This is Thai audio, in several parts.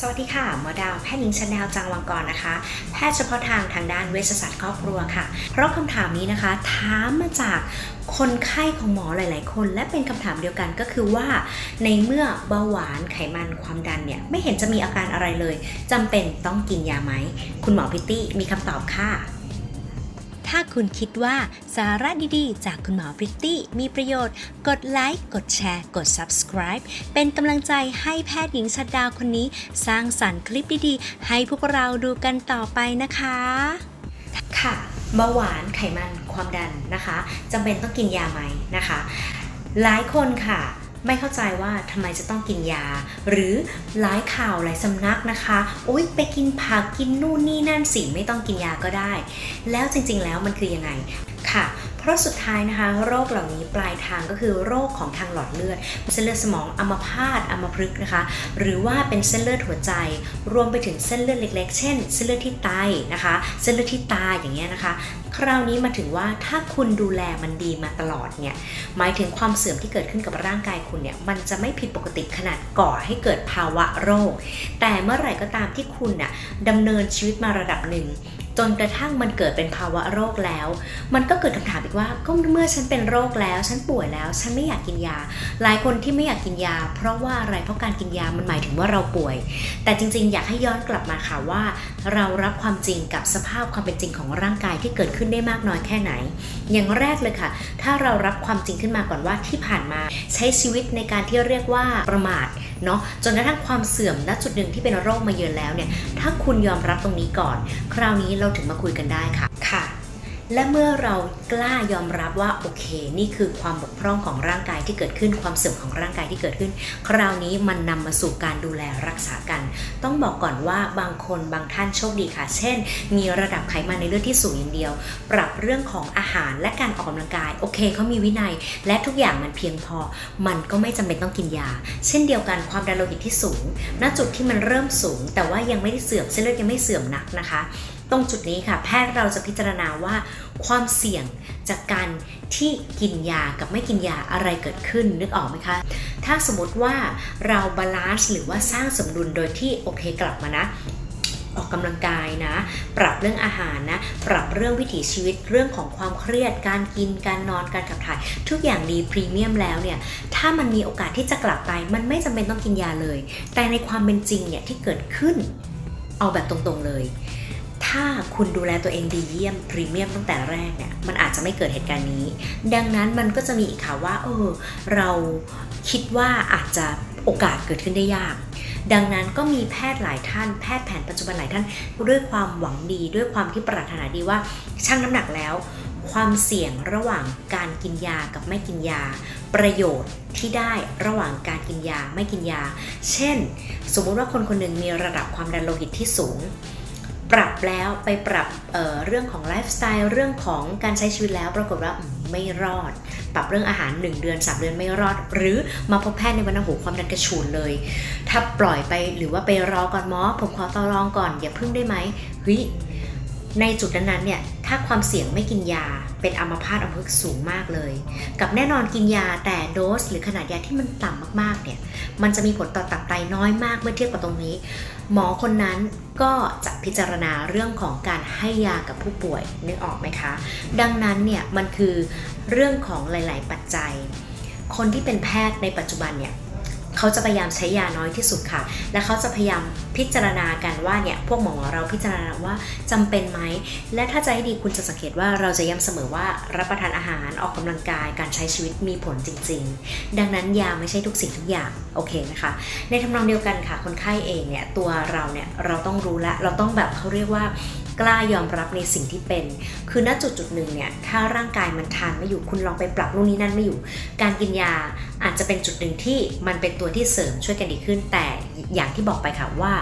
สวัสดีค่ะหมอดาวแพทย์หญิงชนดาวจังวังกรนะคะ แพทย์เฉพาะทางทางด้านเวชศาสตร์ครอบครัวค่ะ เพราะคำถามนี้นะคะ ถามมาจากคนไข้ของหมอหลาย ๆ คน และเป็นคำถามเดียวกันก็คือว่า ในเมื่อเบาหวานไขมันความดันเนี่ย ไม่เห็นจะมีอาการอะไรเลยจำเป็นต้องกินยาไหม คุณหมอพิตตี้มีคำตอบค่ะ ถ้าคุณคิดว่าสาระดีๆ จากคุณหมอพริตตี้มีประโยชน์ กดไลค์ กดแชร์ กด subscribe เป็นกำลังใจให้แพทย์หญิงชัดดาวคนนี้ สร้างสรรค์คลิปดีๆ ให้พวกเราดูกันต่อไปนะคะ ค่ะเบาหวานไขมันความดันนะคะจำเป็นต้องกินยาไหมนะคะ หลายคนค่ะ ไม่เข้าใจว่าทำไมจะต้องกินยา หรือหลายข่าวหลายสำนักนะคะโอ๊ยไปกินผักกินนู่นนี่นั่นสิไม่ต้องกินยาก็ได้ แล้วจริงๆแล้วมันคือยังไงค่ะ ราะสุดท้ายนะคะ โรคเหล่านี้ปลายทางก็คือโรคของทางหลอดเลือด เส้นเลือดสมองอัมพาตอัมพฤกษ์นะคะ หรือว่าเป็นเส้นเลือดหัวใจ รวมไปถึงเส้นเลือดเล็ก ๆ เช่น เส้นเลือดที่ไตนะคะ เส้นเลือดที่ตาอย่างเงี้ยนะคะ คราวนี้มาถึงว่าถ้าคุณดูแลมันดีมาตลอดเนี่ย หมายถึงความเสื่อมที่เกิดขึ้นกับร่างกายคุณเนี่ย มันจะไม่ผิดปกติขนาดก่อให้เกิดภาวะโรค แต่เมื่อไหร่ก็ตามที่คุณน่ะดำเนินชีวิตมาระดับหนึ่ง จนกระทั่งมันเกิดเป็นภาวะโรคแล้ว มันก็เกิดคำถามอีกว่าก็เมื่อฉันเป็นโรคแล้ว ฉันป่วยแล้ว ฉันไม่อยากกินยา หลายคนที่ไม่อยากกินยา เพราะว่าอะไรเพราะการกินยามันหมายถึงว่าเราป่วย แต่จริง ๆ อยากให้ย้อนกลับมาค่ะว่า เรารับความจริงกับสภาพความเป็นจริงของร่างกายที่เกิดขึ้นได้มากน้อยแค่ไหน อย่างแรกเลยค่ะ ถ้าเรารับความจริงขึ้นมาก่อนว่าที่ผ่านมา ใช้ชีวิตในการที่เรียกว่าประมาท เนาะจนกระทั่งความเสื่อมณจุดหนึ่งที่เป็นโรคมาเยือนแล้วเนี่ยถ้าคุณยอมรับตรงนี้ก่อน คราวนี้เราถึงมาคุยกันได้ค่ะค่ะ และเมื่อเรากล้ายอมรับว่าโอเค นี่คือความบกพร่องของร่างกายที่เกิดขึ้นความเสื่อมของร่างกายที่เกิดขึ้น คราวนี้มันนำมาสู่การดูแลรักษากัน ต้องบอกก่อนว่าบางคนบางท่านโชคดีค่ะ เช่น มีระดับไขมันในเลือดที่สูงอย่างเดียว ปรับเรื่องของอาหารและการออกกำลังกาย โอเคเขามีวินัย และทุกอย่างมันเพียงพอ มันก็ไม่จำเป็นต้องกินยา เช่นเดียวกันความดันโลหิตที่สูง ณจุดที่มันเริ่มสูง แต่ว่ายังไม่ได้เสื่อมเส้นเลือดยังไม่เสื่อมนักนะคะ ตรงจุดนี้ค่ะแพทย์เราจะพิจารณาว่าความเสี่ยงจากการที่กินยากับไม่กินยาอะไรเกิดขึ้นนึกออกไหมคะ ถ้าสมมติว่าเราบาลานซ์หรือว่าสร้างสมดุลโดยที่โอเคกลับมานะออกกำลังกายนะ ปรับเรื่องอาหารนะ ปรับเรื่องวิถีชีวิต เรื่องของความเครียด การกิน การนอน การขับถ่าย ทุกอย่างดีพรีเมียมแล้วเนี่ย ถ้ามันมีโอกาสที่จะกลับไป มันไม่จำเป็นต้องกินยาเลย แต่ในความเป็นจริงเนี่ยที่เกิดขึ้น เอาแบบตรงๆเลย ถ้าคุณดูแลตัวเองดีเยี่ยมพรีเมียมตั้งแต่แรกเนี่ยมันอาจจะไม่เกิดเหตุการณ์นี้ ดังนั้นมันก็จะมีอีกข่าวว่าเออเราคิดว่าอาจจะโอกาสเกิดขึ้นได้ยาก ดังนั้นก็มีแพทย์หลายท่าน แพทย์แผนปัจจุบันหลายท่าน ด้วยความหวังดีด้วยความที่ปรารถนาดีว่าชั่งน้ำหนักแล้ว ความเสี่ยงระหว่างการกินยากับไม่กินยา ประโยชน์ที่ได้ระหว่างการกินยาไม่กินยา เช่น สมมุติว่าคนคนหนึ่งมีระดับความดันโลหิตที่สูง ปรับแล้วไปปรับเเรื่องของไลฟ์สไตล์เรื่องของการใช้ชีวิตแล้วปรากฏว่าไม่รอด ปรับเรื่องอาหาร 1 เดือน 3 เดือนไม่รอด หรือมาพบแพทย์ในวันหูความดันกระชูนเลย ถ้าปล่อยไปหรือว่าไปรอก่อนหมอผมขอต่อรองก่อนอย่าพึ่งได้ไหมเฮ้ย ในจุดนั้นๆเนี่ยถ้าความเสี่ยงไม่กินยาเป็นอัมพาตอัมพฤกษ์สูงมากเลย กับแน่นอนกินยาแต่โดสหรือขนาดยาที่มันต่ำมากๆเนี่ยมันจะมีผลต่อตับไตน้อยมากเมื่อเทียบกับตรงนี้ หมอคนนั้นก็จะพิจารณาเรื่องของการให้ยากับผู้ป่วยนึกออกไหมคะ ดังนั้นเนี่ยมันคือเรื่องของหลาย ๆ ปัจจัย คนที่เป็นแพทย์ในปัจจุบันเนี่ย เขาจะพยายามใช้ยาน้อยที่สุดค่ะ และเขาจะพยายามพิจารณากันว่าเนี่ยพวกหมอเราพิจารณาว่าจำเป็นไหม และถ้าใจดีคุณจะสังเกตว่าเราจะย้ำเสมอว่ารับประทานอาหารออกกำลังกายการใช้ชีวิตมีผลจริง ๆ ดังนั้นยาไม่ใช่ทุกสิ่งทุกอย่างโอเคนะคะ ในทำนองเดียวกันค่ะคนไข้เองเนี่ยตัวเราเนี่ยเราต้องรู้และเราต้องแบบเขาเรียกว่า กล้ายอมรับในสิ่งที่เป็น คือณจุดจุดหนึ่งเนี่ยถ้าร่างกายมันทานไม่อยู่คุณลองไปปรับนู่นนี่นั่นไม่อยู่ การกินยาอาจจะเป็นจุดหนึ่งที่มันเป็นตัวที่เสริมช่วยกันดีขึ้น แต่อย่างที่บอกไปค่ะว่า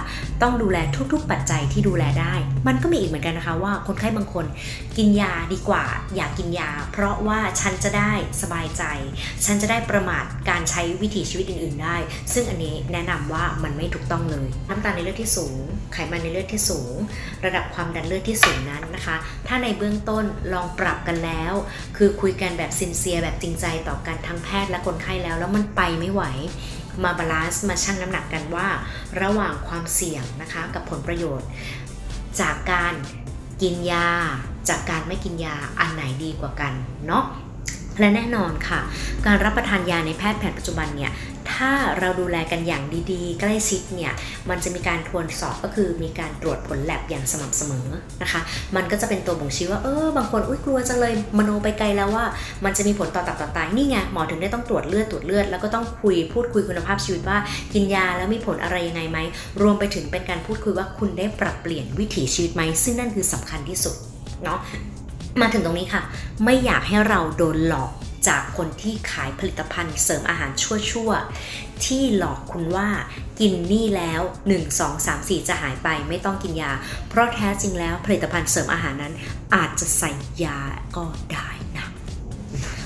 ต้องดูแลทุกๆปัจจัยที่ดูแลได้ มันก็มีอีกเหมือนกันนะคะว่าคนไข้บางคน กินยาดีกว่า อยากกินยา เพราะว่าฉันจะได้สบายใจ ฉันจะได้ประมาทการใช้วิถีชีวิตอื่น ๆ ได้ ซึ่งอันนี้แนะนำว่ามันไม่ถูกต้องเลย น้ำตาลในเลือดที่สูง ไขมันในเลือดที่สูง ระดับความดันเลือดที่สูงนั้นนะคะ ถ้าในเบื้องต้นลองปรับกันแล้ว คือคุยกันแบบซินเซียแบบจริงใจต่อกันทั้งแพทย์และคนไข้แล้ว แล้วมันไปไม่ไหวมาบาลานซ์มาชั่งน้ำหนักกันว่า ระหว่างความเสี่ยงนะคะกับผลประโยชน์ จากการกินยา จากการไม่กินยาอันไหนดีกว่ากันเนาะและแน่นอนค่ะ การรับประทานยาในแพทย์แผนปัจจุบันเนี่ย ถ้าเราดูแลกันอย่างดีๆ ใกล้ชิดเนี่ยมันจะมีการทวนสอบก็คือมีการตรวจผลแลบอย่างสม่ำเสมอนะคะ มันก็จะเป็นตัวบ่งชี้ว่าเออบางคนอุ้ยกลัวจังเลยมโนไปไกลแล้วว่า มันจะมีผลต่อตับต่อไตนี่ไงหมอถึงได้ต้องตรวจเลือดตรวจเลือดแล้วก็ต้องคุยพูดคุยคุณภาพชีวิตว่ากินยาแล้วมีผลอะไรยังไงไหมรวมไปถึงเป็นการพูดคุยว่าคุณได้ปรับเปลี่ยนวิถีชีวิตไหมซึ่งนั่นคือสำคัญที่สุดเนาะมาถึงตรงนี้ค่ะ ไม่อยากให้เราโดนหลอก จากคนที่ขายผลิตภัณฑ์เสริมอาหารชั่วๆ ที่หลอกคุณว่ากินนี่แล้ว 1 2 3 4 จะหายไปไม่ต้องกินยา เพราะแท้จริงแล้วผลิตภัณฑ์เสริมอาหารนั้น อาจจะใส่ยาก็ได้นะ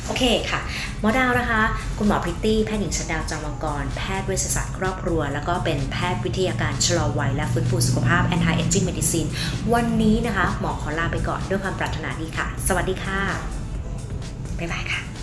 โอเคค่ะหมอดาวนะคะ คุณหมอพริตตี้ แพทย์หญิงชดาวจอมวังกร แพทย์เวชศาสตร์ครอบครัว แล้วก็เป็นแพทย์วิทยาการชะลอวัยและฟื้นฟูสุขภาพ anti aging medicine วันนี้นะคะ หมอขอลาไปก่อนด้วยความปรารถนาดีค่ะ สวัสดีค่ะ บ๊ายบายค่ะ